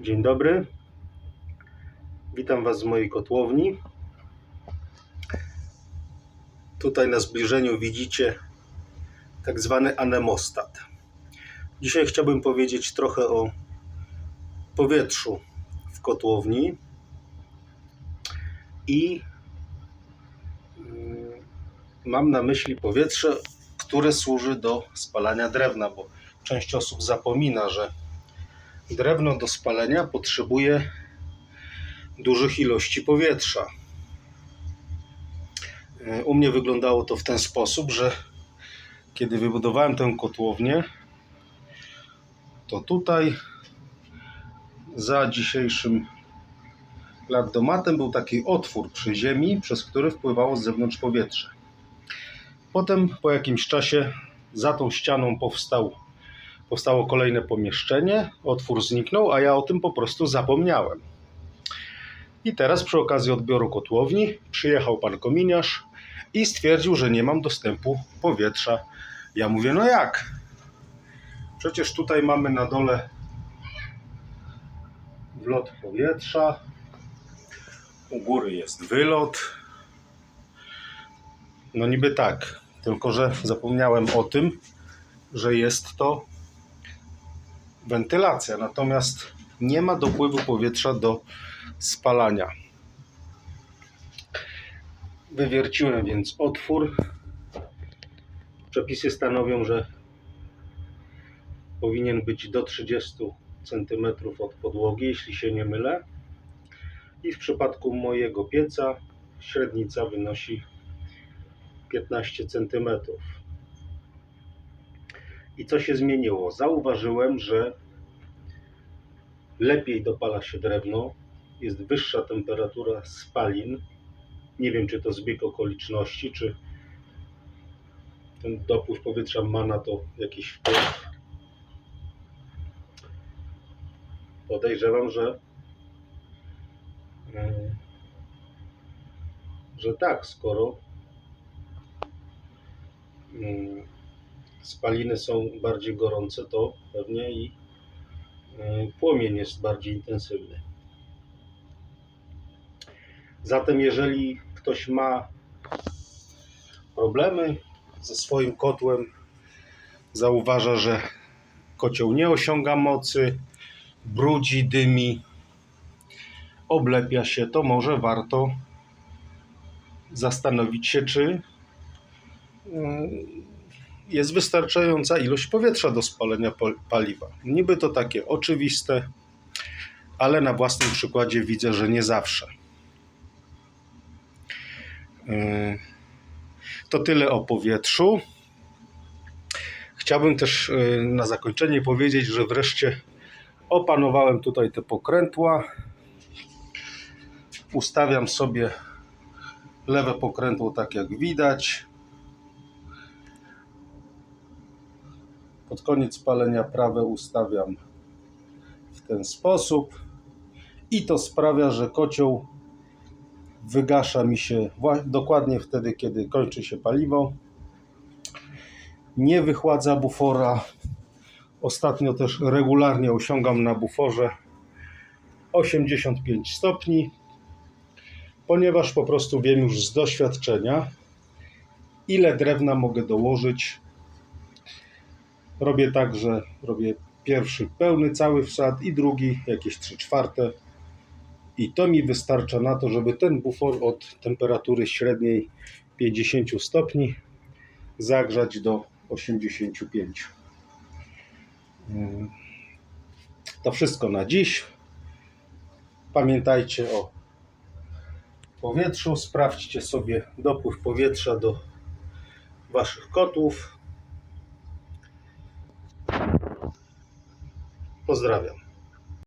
Dzień dobry. Witam Was z mojej kotłowni. Tutaj na zbliżeniu widzicie tak zwany anemostat. Dzisiaj chciałbym powiedzieć trochę o powietrzu w kotłowni i mm, mam na myśli powietrze, które służy do spalania drewna, bo część osób zapomina, że drewno do spalenia potrzebuje dużych ilości powietrza. E, U mnie wyglądało to w ten sposób, że kiedy wybudowałem tę kotłownię, to tutaj za dzisiejszym lardomatem był taki otwór przy ziemi, przez który wpływało z zewnątrz powietrze. Potem po jakimś czasie za tą ścianą powstał, powstało kolejne pomieszczenie, otwór zniknął, a ja o tym po prostu zapomniałem. I teraz przy okazji odbioru kotłowni przyjechał pan kominiarz i stwierdził, że nie mam dostępu powietrza. Ja mówię, no jak? Przecież tutaj mamy na dole wlot powietrza, u góry jest wylot. No niby tak, tylko że zapomniałem o tym, że jest to wentylacja, natomiast nie ma dopływu powietrza do spalania. Wywierciłem więc otwór. Przepisy stanowią, że powinien być do 30 cm od podłogi, jeśli się nie mylę. I w przypadku mojego pieca średnica wynosi 15 cm. I co się zmieniło? Zauważyłem, że lepiej dopala się drewno, jest wyższa temperatura spalin. Nie wiem, czy to zbieg okoliczności, czy ten dopływ powietrza ma na to jakiś wpływ. Podejrzewam, że e, że tak, skoro mm, spaliny są bardziej gorące, to pewnie i e, płomień jest bardziej intensywny. Zatem, jeżeli ktoś ma problemy ze swoim kotłem, zauważa, że kocioł nie osiąga mocy, brudzi, dymi, oblepia się, to może warto zastanowić się, czy mm, jest wystarczająca ilość powietrza do spalenia pal- paliwa. Niby to takie oczywiste, ale na własnym przykładzie widzę, że nie zawsze. Yy, To tyle o powietrzu. Chciałbym też yy, na zakończenie powiedzieć, że wreszcie opanowałem tutaj te pokrętła. Ustawiam sobie lewe pokrętło tak jak widać. Pod koniec palenia prawe ustawiam w ten sposób. I to sprawia, że kocioł wygasza mi się dokładnie wtedy, kiedy kończy się paliwo. Nie wychładza bufora. Ostatnio też regularnie osiągam na buforze 85 stopni, ponieważ po prostu wiem już z doświadczenia, ile drewna mogę dołożyć. Robię tak, że robię pierwszy pełny cały wsad i drugi jakieś 3 czwarte. I to mi wystarcza na to, żeby ten bufor od temperatury średniej 50 stopni zagrzać do 85. Mm. To wszystko na dziś. Pamiętajcie o powietrzu. Sprawdźcie sobie dopływ powietrza do Waszych kotłów. Pozdrawiam.